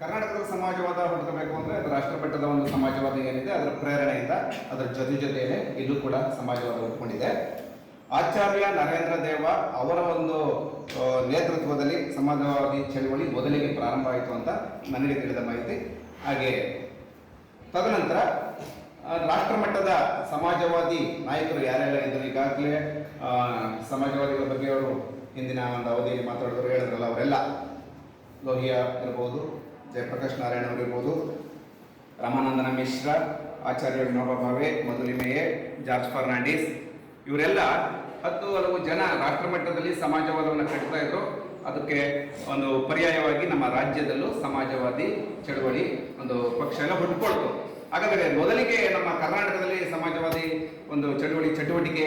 ಕರ್ನಾಟಕದ ಸಮಾಜವಾದ ಹುಡುಕಬೇಕು ಅಂದ್ರೆ ಅದು ರಾಷ್ಟ್ರಮಟ್ಟದ ಒಂದು ಸಮಾಜವಾದ ಏನಿದೆ, ಅದರ ಪ್ರೇರಣೆಯಿಂದ ಅದರ ಜೊತೆ ಜೊತೆಯೇ ಇಲ್ಲೂ ಕೂಡ ಸಮಾಜವಾದ ಹುಟ್ಕೊಂಡಿದೆ. ಆಚಾರ್ಯ ನರೇಂದ್ರ ದೇವ ಅವರ ಒಂದು ನೇತೃತ್ವದಲ್ಲಿ ಸಮಾಜವಾದಿ ಚಳವಳಿ ಮೊದಲಿಗೆ ಪ್ರಾರಂಭ ಆಯಿತು ಅಂತ ನನಗೆ ತಿಳಿದ ಮಾಹಿತಿ ಹಾಗೆ. ತದನಂತರ ರಾಷ್ಟ್ರಮಟ್ಟದ ಸಮಾಜವಾದಿ ನಾಯಕರು ಯಾರೆಲ್ಲ ಇದ್ದರು ಈಗಾಗಲೇ ಸಮಾಜವಾದಿಗಳ ಬಗ್ಗೆ ಅವರು ಹಿಂದಿನ ಒಂದು ಅವಧಿಯಲ್ಲಿ ಮಾತಾಡಿದ್ರು, ಹೇಳಿದ್ರಲ್ಲ ಅವರೆಲ್ಲ. ಲೋಹಿಯಾ ಇರ್ಬೋದು ಜಯಪ್ರಕಾಶ್ ನಾರಾಯಣ ಅವರಿರ್ಬೋದು. ರಮಾನಂದನ ಮಿಶ್ರ, ಆಚಾರ್ಯ ವಿನೋಬಾ ಭಾವೆ ಮಧುಲಿಮೆಯೇ ಜಾರ್ಜ್ ಫರ್ನಾಂಡಿಸ್. ಇವರೆಲ್ಲ ಹತ್ತು ಹಲವು ಜನ ರಾಷ್ಟ್ರಮಟ್ಟದಲ್ಲಿ ಸಮಾಜವಾದವನ್ನು ಕಟ್ತಾ ಇದ್ರು. ಅದಕ್ಕೆ ಒಂದು ಪರ್ಯಾಯವಾಗಿ ನಮ್ಮ ರಾಜ್ಯದಲ್ಲೂ ಸಮಾಜವಾದಿ ಚಳವಳಿ ಒಂದು ಪಕ್ಷ ಎಲ್ಲ ಹುಟ್ಕೊಳ್ತು. ಹಾಗಾದರೆ ಮೊದಲಿಗೆ ನಮ್ಮ ಕರ್ನಾಟಕದಲ್ಲಿ ಸಮಾಜವಾದಿ ಒಂದು ಚಳುವಳಿ ಚಟುವಟಿಕೆ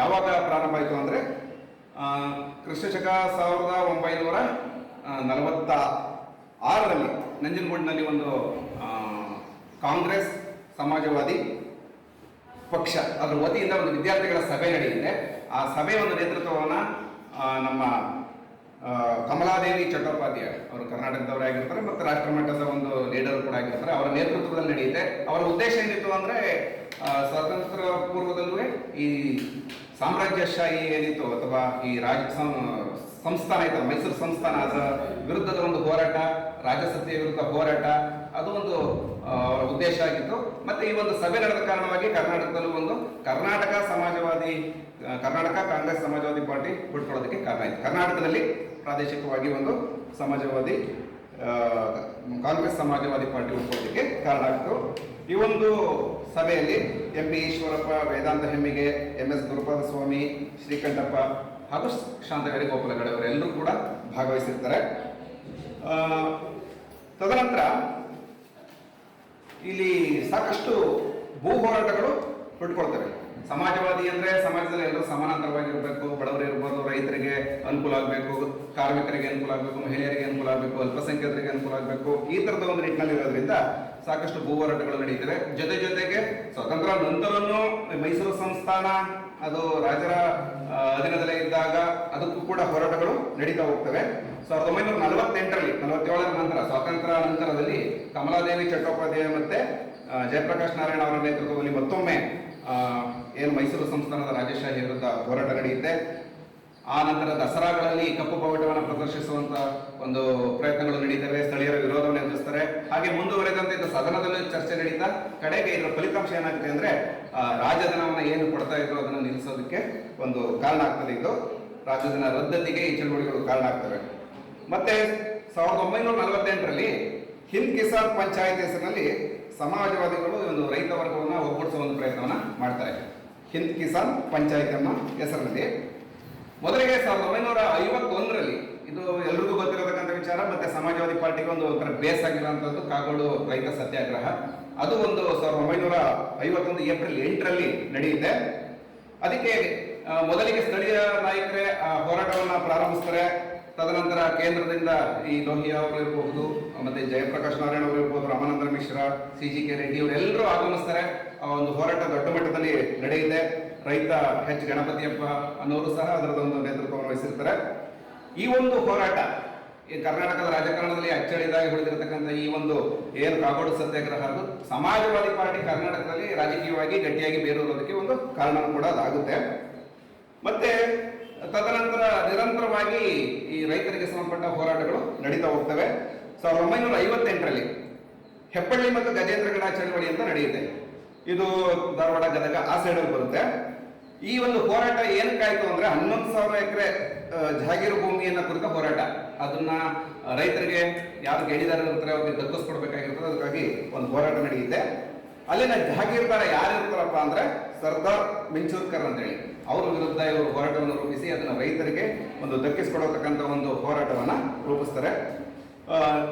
ಯಾವಾಗ ಪ್ರಾರಂಭ ಆಯಿತು ಅಂದರೆ ಕ್ರಿಸ್ತಶಕ ಸಾವಿರದ ಒಂಬೈನೂರ ನಲವತ್ತ ಆರರಲ್ಲಿ ನಂಜನಗೂಡಿನಲ್ಲಿ ಒಂದು ಕಾಂಗ್ರೆಸ್ ಸಮಾಜವಾದಿ ಪಕ್ಷ. ಅದರ ವತಿಯಿಂದ ಒಂದು ವಿದ್ಯಾರ್ಥಿಗಳ ಸಭೆ ನಡೆಯುತ್ತೆ. ಆ ಸಭೆಯ ಒಂದು ನೇತೃತ್ವವನ್ನು ನಮ್ಮ ಕಮಲಾದೇವಿ ಚಟ್ಟೋಪಾಧ್ಯಾಯ ಅವರು ಕರ್ನಾಟಕದವರೇ ಆಗಿರ್ತಾರೆ ಮತ್ತು ರಾಷ್ಟ್ರಮಟ್ಟದ ಒಂದು ಲೀಡರ್ ಕೂಡ ಆಗಿರ್ತಾರೆ. ಅವರ ನೇತೃತ್ವದಲ್ಲಿ ನಡೆಯುತ್ತೆ. ಅವರ ಉದ್ದೇಶ ಏನಿತ್ತು ಅಂದರೆ ಸ್ವಾತಂತ್ರ್ಯ ಪೂರ್ವದಲ್ಲೂ ಈ ಸಾಮ್ರಾಜ್ಯಶಾಹಿ ಏನಿತ್ತು ಅಥವಾ ಈ ರಾಜ, ಸಂಸ್ಥಾನ ಇತ್ತು ಮೈಸೂರು ಸಂಸ್ಥಾನ, ಅದರ ವಿರುದ್ಧದ ಒಂದು ಹೋರಾಟ ರಾಜಸತ್ತೆಯ ವಿರುದ್ಧ ಹೋರಾಟ, ಅದು ಒಂದು ಉದ್ದೇಶ ಆಗಿತ್ತು. ಮತ್ತೆ ಈ ಒಂದು ಸಭೆ ನಡೆದ ಕಾರಣವಾಗಿ ಕರ್ನಾಟಕದಲ್ಲೂ ಒಂದು ಕರ್ನಾಟಕ ಸಮಾಜವಾದಿ, ಕರ್ನಾಟಕ ಕಾಂಗ್ರೆಸ್ ಸಮಾಜವಾದಿ ಪಾರ್ಟಿ ಬಿಟ್ಕೊಳ್ಳೋದಕ್ಕೆ ಕಾರಣ ಆಯಿತು. ಕರ್ನಾಟಕದಲ್ಲಿ ಪ್ರಾದೇಶಿಕವಾಗಿ ಒಂದು ಸಮಾಜವಾದಿ ಕಾಂಗ್ರೆಸ್ ಸಮಾಜವಾದಿ ಪಾರ್ಟಿ ಉಳ್ಕೊಳ್ಳೋದಕ್ಕೆ ಕಾರಣ ಆಗ್ತು ಈ ಒಂದು ಸಭೆಯಲ್ಲಿ M P Eshwarappa, Vedanta Hemmige, M S Gurupada Swamy Srikantappa ಹಾಗೂ ಶಾಂತಗಡಿ ಗೋಪಾಲಗಡೆ ಅವರೆಲ್ಲರೂ ಕೂಡ ಭಾಗವಹಿಸಿರ್ತಾರೆ. ತದನಂತರ ಇಲ್ಲಿ ಸಾಕಷ್ಟು ಭೂ ಹೋರಾಟಗಳು ಹುಟ್ಕೊಳ್ತವೆ ಸಮಾಜವಾದಿ ಅಂದ್ರೆ ಸಮಾಜದಲ್ಲಿ ಎಲ್ಲರೂ ಸಮಾನಾಂತರವಾಗಿರ್ಬೇಕು, ಬಡವರು ಇರ್ಬೋದು, ರೈತರಿಗೆ ಅನುಕೂಲ ಆಗಬೇಕು, ಕಾರ್ಮಿಕರಿಗೆ ಅನುಕೂಲ ಆಗಬೇಕು, ಮಹಿಳೆಯರಿಗೆ ಅನುಕೂಲ ಆಗಬೇಕು, ಅಲ್ಪಸಂಖ್ಯಾತರಿಗೆ ಅನುಕೂಲ ಆಗಬೇಕು, ಈ ತರದ ಒಂದು ನಿಟ್ಟಿನಲ್ಲಿ ಇರೋದ್ರಿಂದ ಸಾಕಷ್ಟು ಭೂ ಹೋರಾಟಗಳು ನಡೀತವೆ. ಜೊತೆ ಜೊತೆಗೆ ಸ್ವತಂತ್ರ ನಂತರನೂ ಮೈಸೂರು ಸಂಸ್ಥಾನ, ಅದು ರಾಜರ ಅಧೀನದಲ್ಲೇ ಇದ್ದಾಗ ಅದಕ್ಕೂ ಕೂಡ ಹೋರಾಟಗಳು ನಡೀತಾ ಹೋಗ್ತವೆ. ಸಾವಿರದ ಒಂಬೈನೂರ ನಲವತ್ತೆಂಟರಲ್ಲಿ, ನಲವತ್ತೇಳರ ನಂತರ ಸ್ವಾತಂತ್ರ್ಯ ನಂತರದಲ್ಲಿ ಕಮಲಾದೇವಿ ಚಟ್ಟೋಪಾಧ್ಯಾಯ ಮತ್ತೆ ಜಯಪ್ರಕಾಶ್ ನಾರಾಯಣ ಅವರ ನೇತೃತ್ವದಲ್ಲಿ ಮತ್ತೊಮ್ಮೆ ಏನು ಮೈಸೂರು ಸಂಸ್ಥಾನದ ರಾಜಶಾಹಿ ವಿರುದ್ಧ ಹೋರಾಟ ನಡೆಯುತ್ತೆ. ಆ ನಂತರ ದಸರಾಗಳಲ್ಲಿ ಕಪ್ಪು ಬಾವುಟವನ್ನು ಪ್ರದರ್ಶಿಸುವಂತ ಒಂದು ಪ್ರಯತ್ನಗಳು ನಡೀತವೆ, ಸ್ಥಳೀಯರ ವಿರೋಧವನ್ನು ಎದುರಿಸ್ತಾರೆ. ಹಾಗೆ ಮುಂದುವರೆದಂತೆ ಇದು ಸದನದಲ್ಲಿ ಚರ್ಚೆ ನಡೀತಾ, ಕಡೆಗೆ ಇದರ ಫಲಿತಾಂಶ ಏನಾಗುತ್ತೆ ಅಂದ್ರೆ ರಾಜಧನವನ್ನ ಏನು ಕೊಡ್ತಾ ಇದ್ರು ಅದನ್ನು ನಿಲ್ಲಿಸೋದಕ್ಕೆ ಒಂದು ಕಾರಣ ಆಗ್ತದೆ ಇದು. ರಾಜಧನ ರದ್ದತಿಗೆ ಈ ಚಳುವಳಿಗಳು ಕಾರಣ ಆಗ್ತವೆ. ಮತ್ತೆ ಸಾವಿರದ ಒಂಬೈನೂರ ನಲವತ್ತೆಂಟರಲ್ಲಿ ಹಿಂದ್ ಕಿಸಾನ್ ಪಂಚಾಯತ್ ಹೆಸರಿನಲ್ಲಿ ಸಮಾಜವಾದಿಗಳು ಒಂದು ರೈತ ವರ್ಗವನ್ನು ಒಗ್ಗೂಡಿಸುವ ಒಂದು ಪ್ರಯತ್ನವನ್ನು ಮಾಡ್ತಾರೆ ಹಿಂದ್ ಕಿಸಾನ್ ಪಂಚಾಯತ್ ಅನ್ನೋ ಹೆಸರಿನಲ್ಲಿ. ಮೊದಲಿಗೆ ಸಾವಿರದ ಒಂಬೈನೂರ ಐವತ್ತೊಂದರಲ್ಲಿ, ಇದು ಎಲ್ರಿಗೂ ಗೊತ್ತಿರತಕ್ಕಂಥ ವಿಚಾರ, ಮತ್ತೆ ಸಮಾಜವಾದಿ ಪಾರ್ಟಿಗೆ ಒಂದು ಒಂಥರ ಬೇಸ್ ಆಗಿರುವಂಥದ್ದು ಕಾಗೋಡು ರೈತ ಸತ್ಯಾಗ್ರಹ. ಅದು ಒಂದು ಸಾವಿರದ ಒಂಬೈನೂರ ಐವತ್ತೊಂದು ಏಪ್ರಿಲ್ ಎಂಟರಲ್ಲಿ ನಡೆಯುತ್ತೆ. ಅದಕ್ಕೆ ಮೊದಲಿಗೆ ಸ್ಥಳೀಯ ನಾಯಕರೇ ಹೋರಾಟವನ್ನ ಪ್ರಾರಂಭಿಸ್ತಾರೆ. ತದನಂತರ ಕೇಂದ್ರದಿಂದ ಈ ಲೋಹಿಯಾ ಅವರು ಇರಬಹುದು, ಮತ್ತೆ ಜಯಪ್ರಕಾಶ್ ನಾರಾಯಣ ಅವರು ಇರಬಹುದು, Ramananda Mishra, C G K Reddy ಇವರೆಲ್ಲರೂ ಆಗಮಿಸ್ತಾರೆ. ಆ ಒಂದು ಹೋರಾಟ ದೊಡ್ಡ ಮಟ್ಟದಲ್ಲಿ ನಡೆಯುತ್ತೆ. ರೈತ ಎಚ್ ಗಣಪತಿಯಪ್ಪ ಅನ್ನೋರು ಸಹ ಅದರದೊಂದು ನೇತೃತ್ವವನ್ನು ವಹಿಸಿರ್ತಾರೆ. ಈ ಒಂದು ಹೋರಾಟ ಈ ಕರ್ನಾಟಕದ ರಾಜಕಾರಣದಲ್ಲಿ ಅಚ್ಚಳಿದಾಗಿ ಹೊಡೆದಿರತಕ್ಕಂಥ ಈ ಒಂದು ಏನು ಕಾಗೋಡು ಸತ್ಯಾಗ್ರಹ ಅದು ಸಮಾಜವಾದಿ ಪಾರ್ಟಿ ಕರ್ನಾಟಕದಲ್ಲಿ ರಾಜಕೀಯವಾಗಿ ಗಟ್ಟಿಯಾಗಿ ಬೇರೂರೋದಕ್ಕೆ ಒಂದು ಕಾರಣ ಕೂಡ ಅದಾಗುತ್ತೆ. ಮತ್ತೆ ತದನಂತರ ನಿರಂತರವಾಗಿ ಈ ರೈತರಿಗೆ ಸಂಬಂಧಪಟ್ಟ ಹೋರಾಟಗಳು ನಡೀತಾ ಹೋಗ್ತವೆ. ಸಾವಿರದ ಒಂಬೈನೂರ ಐವತ್ತೆಂಟರಲ್ಲಿ ಹೆಪ್ಪಳ್ಳಿ ಮತ್ತು ಗಜೇಂದ್ರಗಡ ಚಳವಳಿ ಅಂತ ನಡೆಯುತ್ತೆ. ಇದು ಧಾರವಾಡ ಗದಗ ಆ ಸೈಡಲ್ಲಿ ಬರುತ್ತೆ. ಈ ಒಂದು ಹೋರಾಟ ಏನಕ್ಕಾಯ್ತು ಅಂದ್ರೆ ಹನ್ನೊಂದು ಸಾವಿರ ಎಕರೆ ಜಾಗೀರು ಭೂಮಿಯನ್ನ ಕುರಿತ ಹೋರಾಟ. ಅದನ್ನ ರೈತರಿಗೆ ಯಾರು ಗಡಿದಾರರು ಇರ್ತಾರೆ ಅವ್ರಿಗೆ ದಕ್ಕಿಸ್ಕೊಡ್ಬೇಕಾಗಿರ್ತದೆ. ಅದಕ್ಕಾಗಿ ಒಂದು ಹೋರಾಟ ನಡೆಯುತ್ತೆ. ಅಲ್ಲಿನ ಜಾಗೀರ್ದಾರ ಯಾರು ಇರ್ತಾರಪ್ಪ ಅಂದ್ರೆ ಸರ್ದಾರ್ ಮಿಂಚೂರ್ಕರ್ ಅಂತೇಳಿ. ಅವ್ರ ವಿರುದ್ಧ ಇವರು ಹೋರಾಟವನ್ನು ರೂಪಿಸಿ ಅದನ್ನ ರೈತರಿಗೆ ಒಂದು ದಕ್ಕಿಸ್ಕೊಡತಕ್ಕಂಥ ಒಂದು ಹೋರಾಟವನ್ನ ರೂಪಿಸ್ತಾರೆ.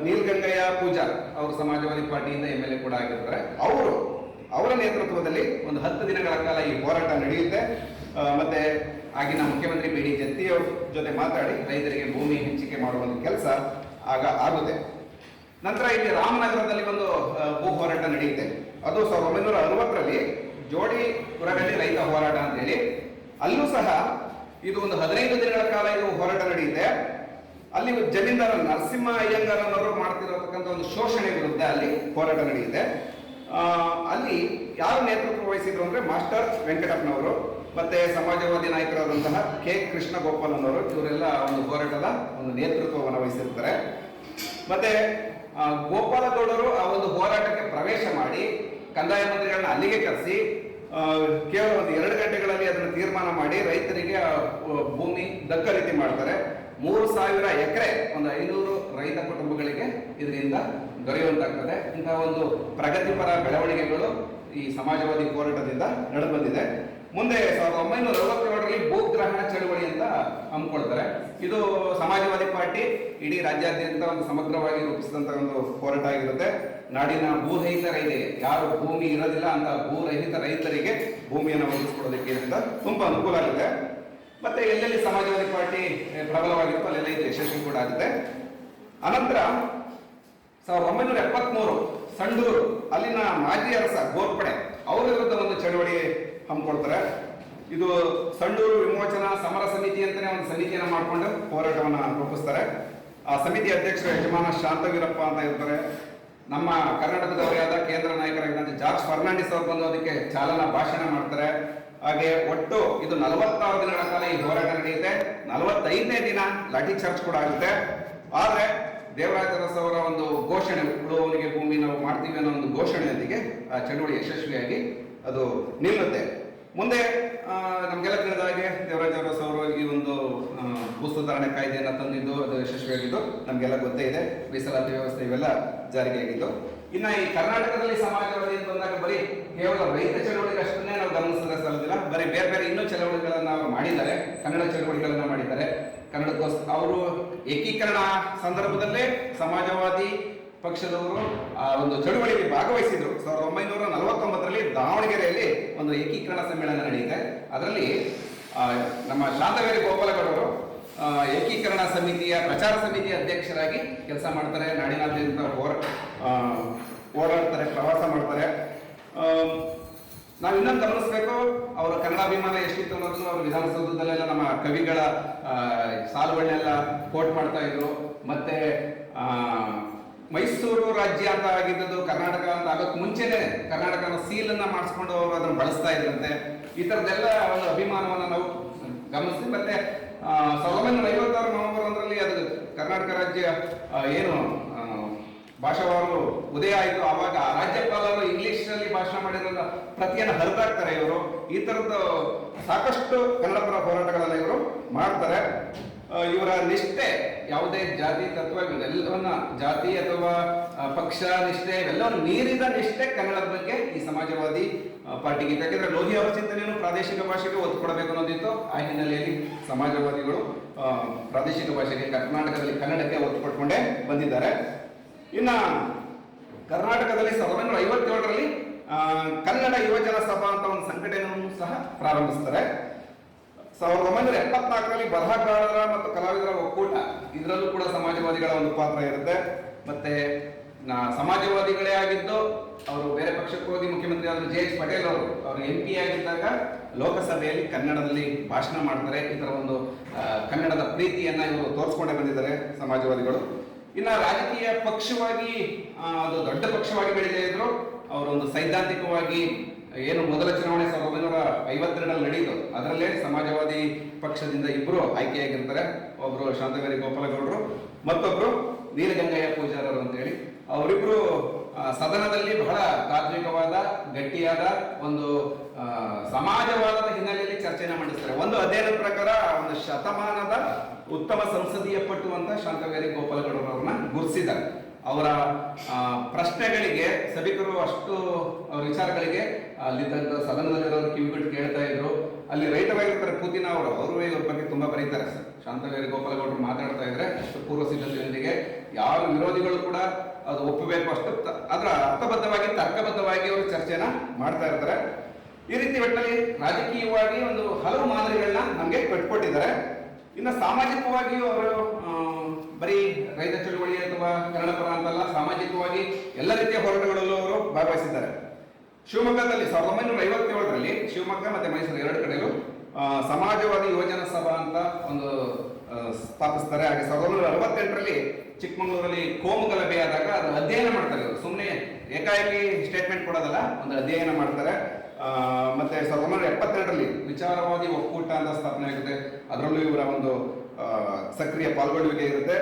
ನೀಲ್ಗಂಗಯ್ಯ ಪೂಜಾ ಅವರು ಸಮಾಜವಾದಿ ಪಾರ್ಟಿಯಿಂದ ಎಂ ಎಲ್ ಎ ಕೂಡ ಆಗಿರ್ತಾರೆ. ಅವರು ಅವರ ನೇತೃತ್ವದಲ್ಲಿ ಒಂದು ಹತ್ತು ದಿನಗಳ ಕಾಲ ಈ ಹೋರಾಟ ನಡೆಯುತ್ತೆ. ಮತ್ತೆ ಆಗಿನ ಮುಖ್ಯಮಂತ್ರಿ ಬಿ ಡಿ ಜತ್ತಿ ಅವ್ರ ಜೊತೆ ಮಾತಾಡಿ ರೈತರಿಗೆ ಭೂಮಿ ಹಂಚಿಕೆ ಮಾಡುವ ಒಂದು ಕೆಲಸ ಆಗ ಆಗುತ್ತೆ. ನಂತರ ಇಲ್ಲಿ ರಾಮನಗರದಲ್ಲಿ ಒಂದು ಭೂ ಹೋರಾಟ ನಡೆಯುತ್ತೆ. ಅದು ಸಾವಿರದ ಒಂಬೈನೂರ ಅರವತ್ತರಲ್ಲಿ ಜೋಡಿ ಪುರಗಡೆ ರೈತ ಹೋರಾಟ ಅಂತೇಳಿ ಅಲ್ಲೂ ಸಹ ಇದು ಒಂದು ಹದಿನೈದು ದಿನಗಳ ಕಾಲ ಇದು ಹೋರಾಟ ನಡೆಯುತ್ತೆ. ಅಲ್ಲಿ ಜಮೀನ್ದಾರ ನರಸಿಂಹ ಅಯ್ಯಂಗಾರನವರು ಮಾಡ್ತಿರತಕ್ಕಂಥ ಒಂದು ಶೋಷಣೆ ವಿರುದ್ಧ ಅಲ್ಲಿ ಹೋರಾಟ ನಡೆಯುತ್ತೆ. ಅಲ್ಲಿ ಯಾರು ನೇತೃತ್ವ ವಹಿಸಿದ್ರು ಅಂದ್ರೆ ಮಾಸ್ಟರ್ ವೆಂಕಟಪ್ಪನವರು ಮತ್ತೆ ಸಮಾಜವಾದಿ ನಾಯಕರಾದಂತಹ ಕೆ ಕೃಷ್ಣ ಗೋಪಾಲನವರು ಇವರೆಲ್ಲ ಒಂದು ಹೋರಾಟದ ಒಂದು ನೇತೃತ್ವವನ್ನು ವಹಿಸಿರ್ತಾರೆ. ಮತ್ತೆ ಗೋಪಾಲಗೌಡರು ಆ ಒಂದು ಹೋರಾಟಕ್ಕೆ ಪ್ರವೇಶ ಮಾಡಿ ಕಂದಾಯ ಮಂತ್ರಿಗಳನ್ನ ಅಲ್ಲಿಗೆ ಕರೆಸಿ ಕೇವಲ ಒಂದು ಎರಡು ಗಂಟೆಗಳಲ್ಲಿ ಅದನ್ನು ತೀರ್ಮಾನ ಮಾಡಿ ರೈತರಿಗೆ ಭೂಮಿ ದಕ್ಕ ರೀತಿ ಮಾಡ್ತಾರೆ. ಮೂರು ಸಾವಿರ ಎಕರೆ, ಒಂದು ಐನೂರು ರೈತ ಕುಟುಂಬಗಳಿಗೆ ಇದರಿಂದ ದೊರೆಯುವಂತಾಗ್ತದೆ. ಇಂತಹ ಒಂದು ಪ್ರಗತಿಪರ ಬೆಳವಣಿಗೆಗಳು ಈ ಸಮಾಜವಾದಿ ಹೋರಾಟದಿಂದ ನಡೆದು ಬಂದಿದೆ ಮುಂದೆ ಸಾವಿರದ ಒಂಬೈನೂರ ಅರವತ್ತೇಳರಲ್ಲಿ ಭೂಗ್ರಹಣ ಚಳುವಳಿ ಅಂತ ಹಮ್ಮಿಕೊಳ್ತಾರೆ. ಇದು ಸಮಾಜವಾದಿ ಪಾರ್ಟಿ, ಇಡೀ ರಾಜ್ಯಾದ್ಯಂತ ಒಂದು ಸಮಗ್ರವಾಗಿ ರೂಪಿಸಿದಂತ ಒಂದು ಹೋರಾಟ ಆಗಿರುತ್ತೆ. ನಾಡಿನ ಭೂರಹಿತ ರೈತರಿಗೆ ಯಾರು ಭೂಮಿ ಇರೋದಿಲ್ಲ ಅಂತ ಭೂರಹಿತ ರೈತರಿಗೆ ಭೂಮಿಯನ್ನು ಒದಗಿಸ್ಕೊಡೋದಕ್ಕೆ ಅಂತ ತುಂಬಾ ಅನುಕೂಲ ಆಗುತ್ತೆ. ಮತ್ತೆ ಎಲ್ಲೆಲ್ಲಿ ಸಮಾಜವಾದಿ ಪಾರ್ಟಿ ಪ್ರಬಲವಾಗಿತ್ತು ಅಲ್ಲೆಲ್ಲ ಇದು. ಯಶಸ್ವಿ ಕೂಡ ಆಗುತ್ತೆ. ಅನಂತರ ಸಾವಿರದ ಒಂಬೈನೂರ ಎಪ್ಪತ್ಮೂರು ಸಂಡೂರು, ಅಲ್ಲಿನ ಮಾಜಿ ಅರಸ ಗೋರ್ಪಡೆ, ಅವರ ವಿರುದ್ಧ ಒಂದು ಚಳವಳಿ ಹಮ್ಮಿಕೊಳ್ತಾರೆ. ಇದು ಸಂಡೂರು ವಿಮೋಚನಾ ಸಮರ ಸಮಿತಿ ಅಂತಲೇ ಒಂದು ಸಮಿತಿಯನ್ನು ಮಾಡಿಕೊಂಡು ಹೋರಾಟವನ್ನು ರೂಪಿಸ್ತಾರೆ. ಆ ಸಮಿತಿ ಅಧ್ಯಕ್ಷರು ಯಜಮಾನ ಶಾಂತವೀರಪ್ಪ ಅಂತ ಇರ್ತಾರೆ. ನಮ್ಮ ಕರ್ನಾಟಕದವರೇ ಆದ ಕೇಂದ್ರ ನಾಯಕರಾಗಿದ್ದಂತೆ ಜಾರ್ಜ್ ಫರ್ನಾಂಡಿಸ್ ಅವರು ಬಂದು ಅದಕ್ಕೆ ಚಾಲನಾ ಭಾಷಣ ಮಾಡ್ತಾರೆ. ಹಾಗೆ ಒಟ್ಟು ಇದು ನಲವತ್ತಾರು ದಿನಗಳ ಕಾಲ ಈ ಹೋರಾಟ ನಡೆಯುತ್ತೆ. ನಲವತ್ತೈದನೇ ದಿನ ಲಾಠಿ ಚಾರ್ಜ್ ಕೂಡ ಆಗುತ್ತೆ. ಆದ್ರೆ ದೇವರಾಜ ಅರಸ್ ಅವರ ಒಂದು ಘೋಷಣೆ ಉಳುವವನಿಗೆ ಭೂಮಿ ನಾವು ಮಾಡ್ತೀವಿ ಅನ್ನೋ ಒಂದು ಘೋಷಣೆಯೊಂದಿಗೆ ಆ ಚಳುವಳಿ ಯಶಸ್ವಿಯಾಗಿ ಅದು ನಿಲ್ಲುತ್ತೆ. ಮುಂದೆ ನಮಗೆಲ್ಲ ತಿಳಿದ ಹಾಗೆ ದೇವರಾಜ ಅರಸ್ ಅವರು ಈ ಒಂದು ಭೂಸುಧಾರಣೆ ಕಾಯ್ದೆಯನ್ನು ತಂದಿದ್ದು, ಅದು ಯಶಸ್ವಿಯಾಗಿದ್ದು ನಮಗೆಲ್ಲ ಗೊತ್ತೇ ಇದೆ. ಮೀಸಲಾತಿ ವ್ಯವಸ್ಥೆ ಇವೆಲ್ಲ ಜಾರಿಗೆ ಆಗಿದ್ದು ಇನ್ನ ಈ ಕರ್ನಾಟಕದಲ್ಲಿ ಸಮಾಜವಾದಿ ಅಂತ ಬಂದಾಗ ಬರೀ ಕೇವಲ ರೈತ ಚಳವಳಿಗೆ ಅಷ್ಟನ್ನೇ ನಾವು ಗಮನಿಸಿದ್ರೆ ಸಲ್ಲದಿಲ್ಲ ಬರೀ ಬೇರೆ ಬೇರೆ ಇನ್ನೂ ಚಳವಳಿಗಳನ್ನ ಅವರು ಮಾಡಿದ್ದಾರೆ. ಕನ್ನಡ ಚಳವಳಿಗಳನ್ನ ಮಾಡಿದ್ದಾರೆ. ಕನ್ನಡಕ್ಕೋಸ್ಕರ ಅವರು ಏಕೀಕರಣ ಸಂದರ್ಭದಲ್ಲೇ ಸಮಾಜವಾದಿ ಪಕ್ಷದವರು, ಆ, ಒಂದು ಚಳುವಳಿಯಲ್ಲಿ ಭಾಗವಹಿಸಿದ್ರು. ಸಾವಿರದ ಒಂಬೈನೂರ ನಲವತ್ತೊಂಬತ್ತರಲ್ಲಿ ದಾವಣಗೆರೆಯಲ್ಲಿ ಒಂದು ಏಕೀಕರಣ ಸಮ್ಮೇಳನ ನಡೆಯುತ್ತೆ. ಅದರಲ್ಲಿ ನಮ್ಮ ಶಾಂತವೇರಿ ಗೋಪಾಲಗೌಡರು ಏಕೀಕರಣ ಸಮಿತಿಯ, ಪ್ರಚಾರ ಸಮಿತಿಯ ಅಧ್ಯಕ್ಷರಾಗಿ ಕೆಲಸ ಮಾಡ್ತಾರೆ. ನಾಡಿನಾದ್ಯಂತ ಹೋರ ಓಡಾಡ್ತಾರೆ ಪ್ರವಾಸ ಮಾಡ್ತಾರೆ. ನಾವು ಇನ್ನೊಂದು ಗಮನಿಸಬೇಕು, ಅವರ ಕನ್ನಡಾಭಿಮಾನ ಎಷ್ಟಿತ್ತು ಅನ್ನೋದನ್ನು ಅವರು ವಿಧಾನಸೌಧದಲ್ಲೆಲ್ಲ ನಮ್ಮ ಕವಿಗಳ ಸಾಲುಗಳನ್ನೆಲ್ಲ ಕೋಟ್ ಮಾಡ್ತಾ ಇದ್ರು. ಮತ್ತೆ ಮೈಸೂರು ರಾಜ್ಯ ಅಂತ ಆಗಿದ್ದದ್ದು ಕರ್ನಾಟಕ ಅಂತ ಆಗೋಕ್ ಮುಂಚೆನೆ ಕರ್ನಾಟಕದ ಸೀಲನ್ನು ಮಾಡಿಸ್ಕೊಂಡು ಅವರು ಅದನ್ನು ಬಳಸ್ತಾ ಇದ್ರಂತೆ. ಈ ಥರದ್ದೆಲ್ಲ ಒಂದು ಅಭಿಮಾನವನ್ನು ನಾವು ಗಮನಿಸಿ, ಮತ್ತೆ ಸಾವಿರದ ಒಂಬೈನೂರ ಐವತ್ತಾರು ನವೆಂಬರ್ ಒಂದರಲ್ಲಿ ಅದು ಕರ್ನಾಟಕ ರಾಜ್ಯ ಏನು ಭಾಷಾವಾರು ಉದಯ ಆಯಿತು. ಆವಾಗ ರಾಜ್ಯಪಾಲರು ಇಂಗ್ಲಿಷ್ನಲ್ಲಿ ಭಾಷಣ ಮಾಡಿದಾಗ ಪ್ರತಿಯನ್ನು ಹರಿದಾಕ್ತಾರೆ ಇವರು. ಈ ಥರದ್ದು ಸಾಕಷ್ಟು ಕನ್ನಡ ಪರ ಹೋರಾಟಗಳನ್ನ ಇವರು ಮಾಡ್ತಾರೆ. ಇವರ ನಿಷ್ಠೆ ಯಾವುದೇ ಜಾತಿ, ತತ್ವ, ಇವೆಲ್ಲವನ್ನ ಜಾತಿ ಅಥವಾ ಪಕ್ಷ, ನಿಷ್ಠೆ, ಇವೆಲ್ಲವನ್ನು ಮೀರಿದ ನಿಷ್ಠೆ ಕನ್ನಡದ ಬಗ್ಗೆ ಈ ಸಮಾಜವಾದಿ ಪಾರ್ಟಿಗೆ. ಯಾಕಂದ್ರೆ ಲೋಹಿ ಅವರ ಚಿಂತನೆಯನ್ನು ಪ್ರಾದೇಶಿಕ ಭಾಷೆಗೆ ಒತ್ತು ಕೊಡಬೇಕು ಅನ್ನೋದಿತ್ತು. ಆ ಹಿನ್ನೆಲೆಯಲ್ಲಿ ಸಮಾಜವಾದಿಗಳು ಪ್ರಾದೇಶಿಕ ಭಾಷೆಗೆ ಕರ್ನಾಟಕದಲ್ಲಿ, ಕನ್ನಡಕ್ಕೆ ಒತ್ತು ಕೊಟ್ಕೊಂಡೇ ಬಂದಿದ್ದಾರೆ. ಇನ್ನ ಕರ್ನಾಟಕದಲ್ಲಿ ಸಾವಿರದ ಒಂಬೈನೂರ ಐವತ್ತೇಳರಲ್ಲಿ ಕನ್ನಡ ಯುವಜನ ಸಭಾ ಅಂತ ಒಂದು ಸಂಘಟನೆಯನ್ನು ಸಹ ಪ್ರಾರಂಭಿಸ್ತಾರೆ. ಸಾವಿರದ ಒಂಬೈನೂರ ಎಪ್ಪತ್ನಾಲ್ಕರಲ್ಲಿ ಬರಹಗಾರರ ಮತ್ತು ಕಲಾವಿದರ ಒಕ್ಕೂಟ. ಇದರಲ್ಲೂ ಕೂಡ ಸಮಾಜವಾದಿಗಳ ಒಂದು ಪಾತ್ರ ಇರುತ್ತೆ. ಮತ್ತೆ ಸಮಾಜವಾದಿಗಳೇ ಆಗಿದ್ದು ಅವರು ಬೇರೆ ಪಕ್ಷಕ್ಕೆ ಹೋಗಿ ಮುಖ್ಯಮಂತ್ರಿ ಆದ್ರೆ ಜೆ ಎಚ್ ಪಟೇಲ್ ಅವರು ಅವರು ಎಂ ಪಿ ಆಗಿದ್ದಾಗ ಲೋಕಸಭೆಯಲ್ಲಿ ಕನ್ನಡದಲ್ಲಿ ಭಾಷಣ ಮಾಡ್ತಾರೆ. ಈ ಒಂದು ಕನ್ನಡದ ಪ್ರೀತಿಯನ್ನ ಇವರು ತೋರಿಸ್ಕೊಂಡೇ ಬಂದಿದ್ದಾರೆ ಸಮಾಜವಾದಿಗಳು. ಇನ್ನ ರಾಜಕೀಯ ಪಕ್ಷವಾಗಿ ಅದು ದೊಡ್ಡ ಪಕ್ಷವಾಗಿ ಬೆಳೀತಾ ಇದ್ರು. ಅವರೊಂದು ಸೈದ್ಧಾಂತಿಕವಾಗಿ ಏನು ಮೊದಲ ಚುನಾವಣೆ ಸಾವಿರದ ಒಂಬೈನೂರ ಐವತ್ತೆರಡರಲ್ಲಿ ನಡೆಯಿತು. ಅದರಲ್ಲೇ ಸಮಾಜವಾದಿ ಪಕ್ಷದಿಂದ ಇಬ್ಬರು ಆಯ್ಕೆಯಾಗಿರ್ತಾರೆ. ಒಬ್ರು ಶಾಂತವೇರಿ ಗೋಪಾಲಗೌಡರು, ಮತ್ತೊಬ್ರು ನೀಲಗಂಗಯ್ಯ ಪೂಜಾರರು ಅಂತೇಳಿ. ಅವರಿಬ್ರು ಸದನದಲ್ಲಿ ಬಹಳ ತಾತ್ವಿಕವಾದ, ಗಟ್ಟಿಯಾದ ಒಂದು ಸಮಾಜವಾದದ ಹಿನ್ನೆಲೆಯಲ್ಲಿ ಚರ್ಚೆಯನ್ನು ಮಾಡಿಸ್ತಾರೆ. ಒಂದು ಅಧ್ಯಯನ ಪ್ರಕಾರ ಒಂದು ಶತಮಾನದ ಉತ್ತಮ ಸಂಸದೀಯ ಪಟು ಅಂತ ಶಾಂತವೇರಿ ಗೋಪಾಲಗೌಡರವ್ರನ್ನ ಗುರುತಿಸಿದ್ದಾರೆ. ಅವರ ಪ್ರಶ್ನೆಗಳಿಗೆ ಸಭಿಕರು ಅಷ್ಟು ವಿಚಾರಗಳಿಗೆ ಅಲ್ಲಿದ್ದಂಥ ಸದನದಲ್ಲಿರೋರು ಕಿವಿಬಿಟ್ಟು ಕೇಳ್ತಾ ಇದ್ರು. ಅಲ್ಲಿ ರೈತವಾಗಿರ್ತಾರೆ ಪೂತಿನ ಅವರು ಅವರು ಇವ್ರ ಬಗ್ಗೆ ತುಂಬಾ ಬರೀತಾರೆ. ಶಾಂತವೇರಿ ಗೋಪಾಲಗೌಡರು ಮಾತಾಡ್ತಾ ಇದ್ರೆ ಅಷ್ಟು ಪೂರ್ವ ಸಿದ್ಧತೆಯೊಂದಿಗೆ ಯಾವ ವಿರೋಧಿಗಳು ಕೂಡ ಅದು ಒಪ್ಪಬೇಕು ಅಷ್ಟು ಅದರ ಅರ್ಥಬದ್ಧವಾಗಿ ತರ್ಕಬದ್ಧವಾಗಿ ಅವರು ಚರ್ಚೆನ ಮಾಡ್ತಾ ಇರ್ತಾರೆ. ಈ ರೀತಿ ಒಟ್ಟಲ್ಲಿ ರಾಜಕೀಯವಾಗಿ ಒಂದು ಹಲವು ಮಾದರಿಗಳನ್ನ ನಮಗೆ ಕಟ್ಕೊಟ್ಟಿದ್ದಾರೆ. ಇನ್ನು ಸಾಮಾಜಿಕವಾಗಿಯೂ ಅವರು ಬರೀ ರೈತ ಚಳುವಳಿ ಅಥವಾ ಕನ್ನಡ ಪರ ಅಂತಲ್ಲ ಸಾಮಾಜಿಕವಾಗಿ ಎಲ್ಲ ರೀತಿಯ ಹೋರಾಟಗಳಲ್ಲೂ ಅವರು ಭಾಗವಹಿಸಿದ್ದಾರೆ. ಶಿವಮೊಗ್ಗದಲ್ಲಿ ಸಾವಿರದ ಒಂಬೈನೂರ ಐವತ್ತೇಳರಲ್ಲಿ ಶಿವಮೊಗ್ಗ ಮತ್ತೆ ಮೈಸೂರು ಎರಡು ಕಡೆಯಲ್ಲೂ ಆ, ಸಮಾಜವಾದಿ ಯೋಜನಾ ಸಭಾ ಅಂತ ಒಂದು ಸ್ಥಾಪಿಸ್ತಾರೆ. ಹಾಗೆ ಸಾವಿರದ ಒಂಬೈನೂರ ಅರವತ್ತೆಂಟರಲ್ಲಿ ಚಿಕ್ಕಮಗಳೂರಲ್ಲಿ ಕೋಮು ಗಲಭೆ ಆದಾಗ ಅದನ್ನು ಅಧ್ಯಯನ ಮಾಡ್ತಾರೆ ಸುಮ್ಮನೆ ಏಕಾಏಕಿ ಸ್ಟೇಟ್ಮೆಂಟ್ ಕೊಡೋದಲ್ಲ, ಒಂದು ಅಧ್ಯಯನ ಮಾಡ್ತಾರೆ. ಮತ್ತೆ ಸಾವಿರದ ಒಂಬೈನೂರ ಎಪ್ಪತ್ತೆರಡರಲ್ಲಿ ವಿಚಾರವಾದಿ ಒಕ್ಕೂಟ ಅಂತ ಸ್ಥಾಪನೆ ಆಗುತ್ತೆ. ಅದರಲ್ಲೂ ಇವರ ಒಂದು ಸಕ್ರಿಯ ಪಾಲ್ಗೊಳ್ಳುವಿಕೆ ಇರುತ್ತೆ.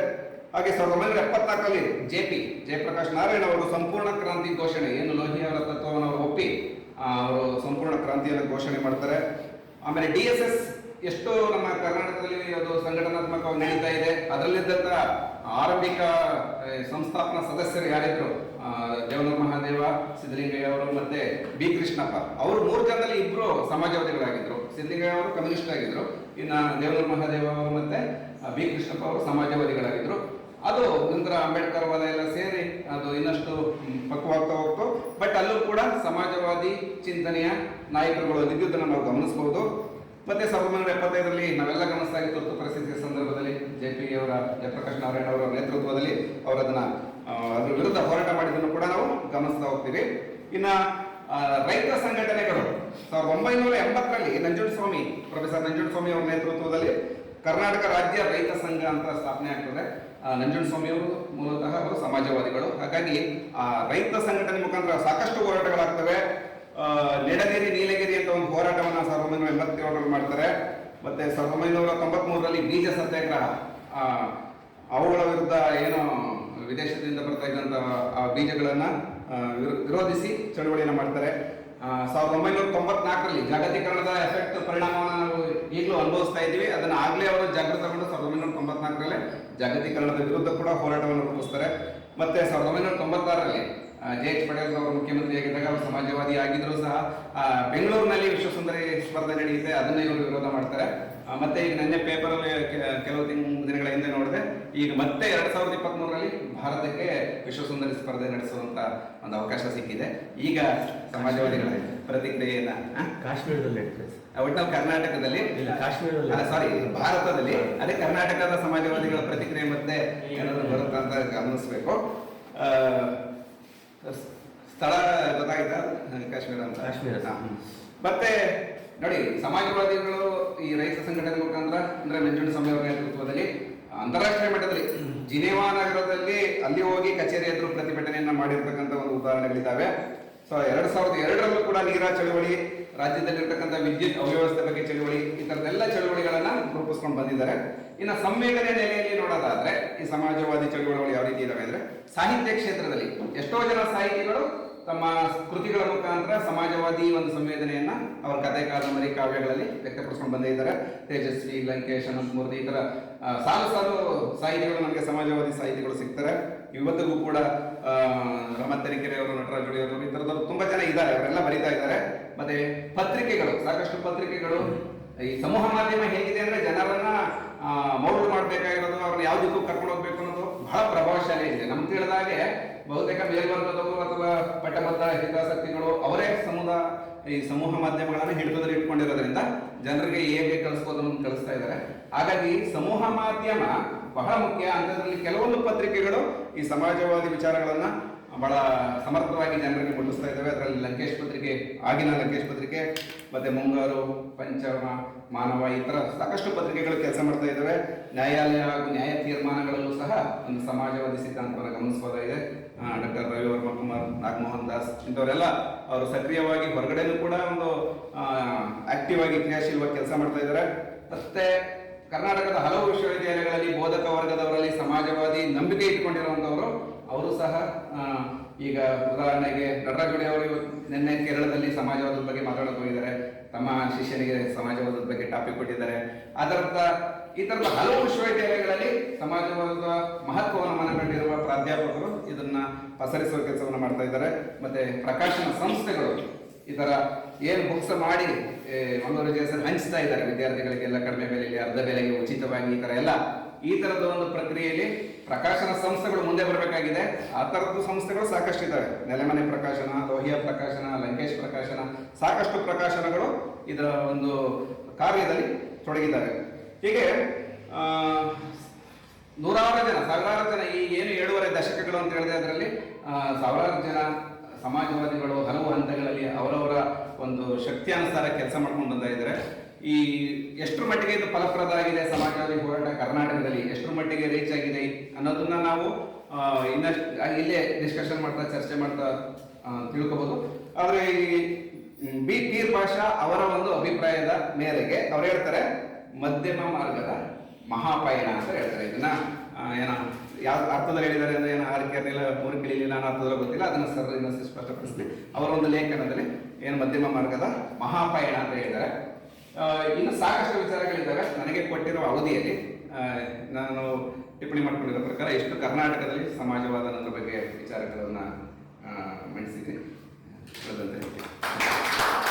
ಹಾಗೆ ಸಾವಿರದ ಒಂಬೈನೂರ ಎಪ್ಪತ್ನಾಲ್ಕರಲ್ಲಿ ಜೆ ಪಿ, ಜಯಪ್ರಕಾಶ್ ನಾರಾಯಣ ಅವರು ಸಂಪೂರ್ಣ ಕ್ರಾಂತಿ ಘೋಷಣೆ, ಏನು ಲೋಹಿ ತತ್ವವನ್ನು ಅವರು ಒಪ್ಪಿ ಅವರು ಸಂಪೂರ್ಣ ಕ್ರಾಂತಿಯನ್ನು ಘೋಷಣೆ ಮಾಡ್ತಾರೆ. ಆಮೇಲೆ ಡಿ ಎಸ್ ಎಸ್ ಎಷ್ಟು ನಮ್ಮ ಕರ್ನಾಟಕದಲ್ಲಿ ಅದು ಸಂಘಟನಾತ್ಮಕವಾಗಿ ನಡೀತಾ ಇದೆ. ಅದರಲ್ಲಿದ್ದಂತ ಆರಂಭಿಕ ಸಂಸ್ಥಾಪನಾ ಸದಸ್ಯರು ಯಾರಿದ್ರು? ಆ, ದೇವನೂರು ಮಹಾದೇವ ಸಿದ್ದಲಿಂಗಯ್ಯ ಅವರು ಮತ್ತೆ ಬಿ. ಕೃಷ್ಣಪ್ಪ. ಅವರು ಮೂರು ಜನದಲ್ಲಿ ಇಬ್ರು ಸಮಾಜವಾದಿಗಳಾಗಿದ್ರು. ಸಿದ್ದಲಿಂಗಯ್ಯ ಅವರು ಕಮ್ಯುನಿಸ್ಟ್ ಆಗಿದ್ರು. ಇನ್ನ ದೇವನ ಮಹಾದೇವ ಅವರು ಮತ್ತೆ ಬಿ. ಕೃಷ್ಣಪ್ಪ ಅವರು ಸಮಾಜವಾದಿಗಳಾಗಿದ್ರು. ಅದು ನಂತರ ಅಂಬೇಡ್ಕರ್ ವಾದ ಎಲ್ಲ ಸೇರಿ ಅದು ಇನ್ನಷ್ಟು ಪಕ್ವಾಗ್ತಾ ಹೋಗ್ತು. ಬಟ್ ಅಲ್ಲೂ ಕೂಡ ಸಮಾಜವಾದಿ ಚಿಂತನೆಯ ನಾಯಕರುಗಳು ಇದ್ದಿದ್ದನ್ನು ನಾವು ಗಮನಿಸಬಹುದು ಮತ್ತೆ ಸಾವಿರದ ಒಂಬೈನೂರ ಎಪ್ಪತ್ತೈದರಲ್ಲಿ ನಾವೆಲ್ಲ ಗಮನಿಸ್ತಾ ಇತ್ತು ಪರಿಸ್ಥಿತಿಯ ಸಂದರ್ಭದಲ್ಲಿ ಜೆ ಪಿ ಅವರ, ಜಯಪ್ರಕಾಶ್ ನಾರಾಯಣ ಅವರ ನೇತೃತ್ವದಲ್ಲಿ ಅವರು ಅದನ್ನ ಅದ್ರ ವಿರುದ್ಧ ಹೋರಾಟ ಮಾಡಿದ್ದನ್ನು ಕೂಡ ನಾವು ಗಮನಿಸ್ತಾ ಹೋಗ್ತೀವಿ. ಇನ್ನ ರೈತ ಸಂಘಟನೆಗಳು, ಸಾವಿರದ ಒಂಬೈನೂರ ಎಂಬತ್ತರಲ್ಲಿ ನಂಜುಂಡಸ್ವಾಮಿ ಪ್ರೊಫೆಸರ್ ನಂಜುಂಡಸ್ವಾಮಿ ಅವರ ನೇತೃತ್ವದಲ್ಲಿ ಕರ್ನಾಟಕ ರಾಜ್ಯ ರೈತ ಸಂಘ ಅಂತ ಸ್ಥಾಪನೆ ಆಗ್ತದೆ. ನಂಜುಂಡಸ್ವಾಮಿ ಅವರು ಮೂಲತಃ ಅವರು ಸಮಾಜವಾದಿಗಳು. ಹಾಗಾಗಿ ಆ ರೈತ ಸಂಘಟನೆ ಮುಖಾಂತರ ಸಾಕಷ್ಟು ಹೋರಾಟಗಳಾಗ್ತವೆ ಆ, ನೆಡಗಿರಿ ನೀಲಗಿರಿ ಅಂತ ಒಂದು ಹೋರಾಟವನ್ನ ಸಾವಿರದ ಒಂಬೈನೂರ ಎಂಬತ್ತೇಳರಲ್ಲಿ ಮಾಡ್ತಾರೆ ಮತ್ತೆ ಸಾವಿರದ ಒಂಬೈನೂರ ತೊಂಬತ್ಮೂರರಲ್ಲಿ ಬೀಜ ಸತ್ಯಾಗ್ರಹ ಅವುಗಳ ವಿರುದ್ಧ ಏನು ವಿದೇಶದಿಂದ ಬರ್ತಾ ಇದ್ದಂತ, ಆ, ಬೀಜಗಳನ್ನ ವಿರೋಧಿಸಿ ಚಳುವಳಿಯನ್ನು ಮಾಡ್ತಾರೆ. ಸಾವಿರದ ಒಂಬೈನೂರ ತೊಂಬತ್ನಾಲ್ಕರಲ್ಲಿ ಜಾಗತೀಕರಣದ ಎಫೆಕ್ಟ್ ಪರಿಣಾಮವನ್ನು ನಾವು ಈಗಲೂ ಅನುಭವಿಸ್ತಾ ಇದ್ದೀವಿ. ಅದನ್ನ ಆಗಲೇ ಅವರು ಜಾಗೃತಗೊಂಡು ಸಾವಿರದ ಒಂಬೈನೂರ ತೊಂಬತ್ನಾಲ್ಕರಲ್ಲೇ ಜಾಗತೀಕರಣದ ವಿರುದ್ಧ ಕೂಡ ಹೋರಾಟವನ್ನು ರೂಪಿಸ್ತಾರೆ. ಮತ್ತೆ ಸಾವಿರದ ಒಂಬೈನೂರ ತೊಂಬತ್ತಾರರಲ್ಲಿ ಜೆ ಎಚ್ ಪಟೇಲ್ ಅವರು ಮುಖ್ಯಮಂತ್ರಿ ಆಗಿದ್ದಾಗ ಅವರು ಸಮಾಜವಾದಿ ಆಗಿದ್ರು ಸಹ ಬೆಂಗಳೂರಿನಲ್ಲಿ ವಿಶ್ವಸುಂದರಿ ಸ್ಪರ್ಧೆ ನಡೆಯುತ್ತೆ ಅದನ್ನ ಇವರು ವಿರೋಧ ಮಾಡ್ತಾರೆ. ಮತ್ತೆ ಈಗ ನಿನ್ನೆ ಪೇಪರಲ್ಲಿ ಕೆಲವು ತಿಂಗಳ ದಿನಗಳ ಹಿಂದೆ ನೋಡಿದೆ ಈಗ ಮತ್ತೆ ಎರಡ್ ಸಾವಿರದ ಇಪ್ಪತ್ತ್ ಮೂರರಲ್ಲಿ ಭಾರತಕ್ಕೆ ವಿಶ್ವಸುಂದರಿ ಸ್ಪರ್ಧೆ ನಡೆಸುವಂತ ಒಂದು ಅವಕಾಶ ಸಿಕ್ಕಿದೆ. ಈಗ ಸಮಾಜವಾದಿಗಳ ಪ್ರತಿಕ್ರಿಯೆಯನ್ನ? ಕಾಶ್ಮೀರದಲ್ಲಿ ಒಟ್ಟು ನಾವು ಕರ್ನಾಟಕದಲ್ಲಿ? ಸಾರಿ ಭಾರತದಲ್ಲಿ. ಅದೇ ಕರ್ನಾಟಕದ ಸಮಾಜವಾದಿಗಳ ಪ್ರತಿಕ್ರಿಯೆ ಮತ್ತೆ ಏನಾದ್ರು ಬರುತ್ತಾ ಅಂತ ಗಮನಿಸಬೇಕು. ಸ್ಥಳ ಗೊತ್ತಾಯ್ತಾ ಕಾಶ್ಮೀರ ಅಂತ. ಕಾಶ್ಮೀರ. ಮತ್ತೆ ನೋಡಿ ಸಮಾಜವಾದಿಗಳು ಈ ರೈತ ಸಂಘಟನೆ ಮುಖಾಂತರ ಅಂದ್ರೆ ನಂಜುಂಡ ಸ್ವಾಮಿ ಅವರ ನೇತೃತ್ವದಲ್ಲಿ ಅಂತಾರಾಷ್ಟ್ರೀಯ ಮಟ್ಟದಲ್ಲಿ ಜಿನೇವಾ ನಗರದಲ್ಲಿ ಅಲ್ಲಿ ಹೋಗಿ ಕಚೇರಿ ಎದುರು ಪ್ರತಿಭಟನೆಯನ್ನ ಮಾಡಿರ್ತಕ್ಕಂಥ ಒಂದು ಉದಾಹರಣೆಗಳಿದ್ದಾವೆ. ಸೊ ಎರಡ್ ಸಾವಿರದ ಎರಡರಲ್ಲೂ ಕೂಡ ನೀರಾ ಚಳವಳಿ ರಾಜ್ಯದಲ್ಲಿರ್ತಕ್ಕಂಥ ವಿದ್ಯುತ್ ಅವ್ಯವಸ್ಥೆ ಬಗ್ಗೆ ಚಳುವಳಿ ಈ ತರದೆಲ್ಲ ಚಳುವಳಿಗಳನ್ನ ರೂಪಿಸ್ಕೊಂಡು ಬಂದಿದ್ದಾರೆ. ಇನ್ನು ಸಂವೇದನೆ ನೆಲೆಯಲ್ಲಿ ನೋಡೋದಾದ್ರೆ ಈ ಸಮಾಜವಾದಿ ಚಳುವಳಿಗಳು ಯಾವ ರೀತಿ ಇದಾವೆ ಅಂದ್ರೆ ಸಾಹಿತ್ಯ ಕ್ಷೇತ್ರದಲ್ಲಿ ಎಷ್ಟೋ ಜನ ಸಾಹಿತಿಗಳು ತಮ್ಮ ಕೃತಿಗಳ ಮುಖಾಂತರ ಸಮಾಜವಾದಿ ಒಂದು ಸಂವೇದನೆಯನ್ನ ಅವರ ಕಥೆ ಕಾದಂಬರಿ ಕಾವ್ಯಗಳಲ್ಲಿ ವ್ಯಕ್ತಪಡಿಸ್ಕೊಂಡು ಬಂದಿದ್ದಾರೆ. ತೇಜಸ್ವಿ, ಲಂಕೇಶ್ ಅನಂತಮೂರ್ತಿ ಈ ತರ ಸಾಲು ಸಾಲು ಸಾಹಿತಿಗಳು ನಮಗೆ ಸಮಾಜವಾದಿ ಸಾಹಿತಿಗಳು ಸಿಗ್ತಾರೆ. ಇವತ್ತಿಗೂ ಕೂಡ ರಮತ್ ತರೀಕೆರೆ ಅವರು ನಟರಾಜ್ ಜೋಡಿ ಅವರು ಈ ತರದವರು ತುಂಬಾ ಜನ ಇದ್ದಾರೆ. ಅವರೆಲ್ಲ ಬರೀತಾ ಇದ್ದಾರೆ. ಮತ್ತೆ ಪತ್ರಿಕೆಗಳು, ಸಾಕಷ್ಟು ಪತ್ರಿಕೆಗಳು, ಈ ಸಮೂಹ ಮಾಧ್ಯಮ ಹೇಗಿದೆ ಅಂದ್ರೆ ಜನರನ್ನ ಮೌಲ್ಯ ಮಾಡಬೇಕಾಗಿರೋದು, ಅವ್ರನ್ನ ಯಾವ ದಿಕ್ಕು ಕರ್ಕೊಂಡು ಹೋಗ್ಬೇಕು ಅನ್ನೋದು ಬಹಳ ಪ್ರಭಾವಶಾಲಿ ಇದೆ ನಮ್ಗೆ ತಿಳಿದಾಗೆ ಬಹುತೇಕ ಮೇಲ್ವರ್ಗದವರು ಅಥವಾ ಪಟ್ಟಬದ್ಧ ಹಿತಾಸಕ್ತಿಗಳು ಅವರೇ ಸಮುದಾಯ ಈ ಸಮೂಹ ಮಾಧ್ಯಮಗಳನ್ನು ಹಿಡಿತದಲ್ಲಿ ಇಟ್ಕೊಂಡಿರೋದ್ರಿಂದ ಜನರಿಗೆ ಹೇಗೆ ಕಲಿಸ್ಬೋದು ಅಂತ ಕಲಿಸ್ತಾ ಇದ್ದಾರೆ. ಹಾಗಾಗಿ ಸಮೂಹ ಮಾಧ್ಯಮ ಬಹಳ ಮುಖ್ಯ. ಅಂತದ್ರಲ್ಲಿ ಕೆಲವೊಂದು ಪತ್ರಿಕೆಗಳು ಈ ಸಮಾಜವಾದಿ ವಿಚಾರಗಳನ್ನ ಬಹಳ ಸಮರ್ಥವಾಗಿ ಜನರಿಗೆ ಮುಟ್ಟಿಸ್ತಾ ಇದ್ದಾವೆ. ಅದರಲ್ಲಿ ಲಂಕೇಶ್ ಪತ್ರಿಕೆ, ಆಗಿನ ಲಂಕೇಶ್ ಪತ್ರಿಕೆ, ಮತ್ತೆ ಮುಂಗಾರು, ಪಂಚಮ, ಮಾನವ, ಈ ತರ ಸಾಕಷ್ಟು ಪತ್ರಿಕೆಗಳು ಕೆಲಸ ಮಾಡ್ತಾ ಇದ್ದಾವೆ. ನ್ಯಾಯಾಲಯ ಹಾಗೂ ನ್ಯಾಯ ತೀರ್ಮಾನಗಳಲ್ಲೂ ಸಹ ಒಂದು ಸಮಾಜವಾದಿ ಸಿದ್ಧಾಂತವನ್ನು ಗಮನಿಸಬಹುದಾಗಿದೆ ಡಾಕ್ಟರ್ ರವಿವರ್ಮ ಕುಮಾರ್ ನಾಗಮೋಹನ್ ದಾಸ್ ಇಂಥವರೆಲ್ಲ ಅವರು ಸಕ್ರಿಯವಾಗಿ ಹೊರಗಡೆನೂ ಕೂಡ ಒಂದು ಆಕ್ಟಿವ್ ಆಗಿ ಕ್ರಿಯಾಶೀಲವಾಗಿ ಕೆಲಸ ಮಾಡ್ತಾ ಇದ್ದಾರೆ. ಮತ್ತೆ ಕರ್ನಾಟಕದ ಹಲವು ವಿಶ್ವವಿದ್ಯಾಲಯಗಳಲ್ಲಿ ಬೋಧಕ ವರ್ಗದವರಲ್ಲಿ ಸಮಾಜವಾದಿ ನಂಬಿಕೆ ಇಟ್ಕೊಂಡಿರುವಂತವರು ಅವರು ಸಹ ಈಗ ಉದಾಹರಣೆಗೆ ನಟರಾಜುಡಿ ಅವರು ನಿನ್ನೆ ಕೇರಳದಲ್ಲಿ ಸಮಾಜವಾದದ ಬಗ್ಗೆ ಮಾತಾಡೋಕೆ ಹೋಗಿದ್ದಾರೆ. ತಮ್ಮ ಶಿಷ್ಯನಿಗೆ ಸಮಾಜವಾದದ ಬಗ್ಗೆ ಟಾಪಿಕ್ ಕೊಟ್ಟಿದ್ದಾರೆ. ಅದರ್ಥ ಈ ತರದ ಹಲವು ವಿಶ್ವವಿದ್ಯಾಲಯಗಳಲ್ಲಿ ಸಮಾಜವಾದ ಮಹತ್ವವನ್ನು ಮನಗಂಡಿರುವ ಪ್ರಾಧ್ಯಾಪಕರು ಇದನ್ನ ಪಸರಿಸುವ ಕೆಲಸವನ್ನು ಮಾಡ್ತಾ ಇದ್ದಾರೆ. ಮತ್ತೆ ಪ್ರಕಾಶನ ಸಂಸ್ಥೆಗಳು ಈ ಏನು ಬುಕ್ಸ್ ಮಾಡಿ ಮಂಗಳೂರು ದಿವಸ ಹಂಚ್ತಾ ಇದ್ದಾರೆ ವಿದ್ಯಾರ್ಥಿಗಳಿಗೆಲ್ಲ ಕಡಿಮೆ ಬೆಲೆಯಲ್ಲಿ, ಅರ್ಧ ಬೆಲೆಗೆ ಉಚಿತವಾಗಿ ಈ ತರ ಎಲ್ಲ. ಈ ತರದ ಒಂದು ಪ್ರಕ್ರಿಯೆಯಲ್ಲಿ ಪ್ರಕಾಶನ ಸಂಸ್ಥೆಗಳು ಮುಂದೆ ಬರಬೇಕಾಗಿದೆ. ಆ ತರದ ಸಂಸ್ಥೆಗಳು ಸಾಕಷ್ಟು ಇದ್ದಾವೆ. ನೆಲೆಮನೆ ಪ್ರಕಾಶನ ಲೋಹಿಯ ಪ್ರಕಾಶನ, ಲಂಕೇಶ್ ಪ್ರಕಾಶನ, ಸಾಕಷ್ಟು ಪ್ರಕಾಶನಗಳು ಇದರ ಒಂದು ಕಾರ್ಯದಲ್ಲಿ ತೊಡಗಿದ್ದಾರೆ. ಹೀಗೆ ನೂರಾರು ಜನ, ಸಾವಿರಾರು ಜನ ಈ ಏನು ಏಳುವರೆ ದಶಕಗಳು ಅಂತ ಹೇಳಿದೆ ಅದರಲ್ಲಿ ಸಾವಿರಾರು ಜನ ಸಮಾಜವಾದಿಗಳು, ಹಲವು ಹಂತಗಳಲ್ಲಿ ಅವರವರ ಒಂದು ಶಕ್ತಿಯಾನುಸಾರ ಕೆಲಸ ಮಾಡ್ಕೊಂಡು ಬಂದ ಇದ್ದಾರೆ. ಈ ಎಷ್ಟರ ಮಟ್ಟಿಗೆ ಇದು ಫಲಪ್ರದ ಆಗಿದೆ ಸಮಾಜವಾದಿ ಹೋರಾಟ ಕರ್ನಾಟಕದಲ್ಲಿ? ಎಷ್ಟರ ಮಟ್ಟಿಗೆ ರೀಚ್ ಆಗಿದೆ ಅನ್ನೋದನ್ನ ನಾವು ಇನ್ನಷ್ಟು ಇಲ್ಲೇ ಡಿಸ್ಕಷನ್ ಮಾಡ್ತಾ, ಚರ್ಚೆ ಮಾಡ್ತಾ ತಿಳ್ಕೋಬಹುದು ಆದ್ರೆ ಈ ಬಿ ಪೀರ್ ಭಾಷಾ ಅವರ ಒಂದು ಅಭಿಪ್ರಾಯದ ಮೇರೆಗೆ ಅವ್ರು ಹೇಳ್ತಾರೆ ಮಧ್ಯಮ ಮಾರ್ಗದ ಮಹಾಪಯಣ ಅಂತ ಹೇಳ್ತಾರೆ. ಇದನ್ನ ಏನ ಯಾವ ಅರ್ಥದಲ್ಲಿ ಹೇಳಿದ್ದಾರೆ ಅಂದ್ರೆ ಏನು ಆರ್ಕೆರ್ನಿಲ್ಲ ಮೂರು ಕಿಳಿಲಿಲ್ಲ ಅನ್ನೋ ಅರ್ಥದಲ್ಲಿ ಗೊತ್ತಿಲ್ಲ. ಅದನ್ನ ಸರ್ ಇನ್ನೊಂದು ಸ್ಪಷ್ಟಪಡಿಸಿದೆ ಅವರ ಒಂದು ಲೇಖನದಲ್ಲಿ ಏನು ಮಧ್ಯಮ ಮಾರ್ಗದ ಮಹಾಪಯಣ ಅಂತ ಹೇಳಿದ್ದಾರೆ. ಇನ್ನು ಸಾಕಷ್ಟು ವಿಚಾರಗಳಿದ್ದಾವೆ. ನನಗೆ ಕೊಟ್ಟಿರುವ ಅವಧಿಯಲ್ಲಿ ನಾನು ಟಿಪ್ಪಣಿ ಮಾಡಿಕೊಂಡಿರೋ ಪ್ರಕಾರ ಎಷ್ಟು ಕರ್ನಾಟಕದಲ್ಲಿ ಸಮಾಜವಾದ ಅನ್ನೋದ್ರ ಬಗ್ಗೆ ವಿಚಾರಗಳನ್ನು ಮಂಡಿಸಿದೆ ಮಂಡಿಸಿದ್ದೀನಿ.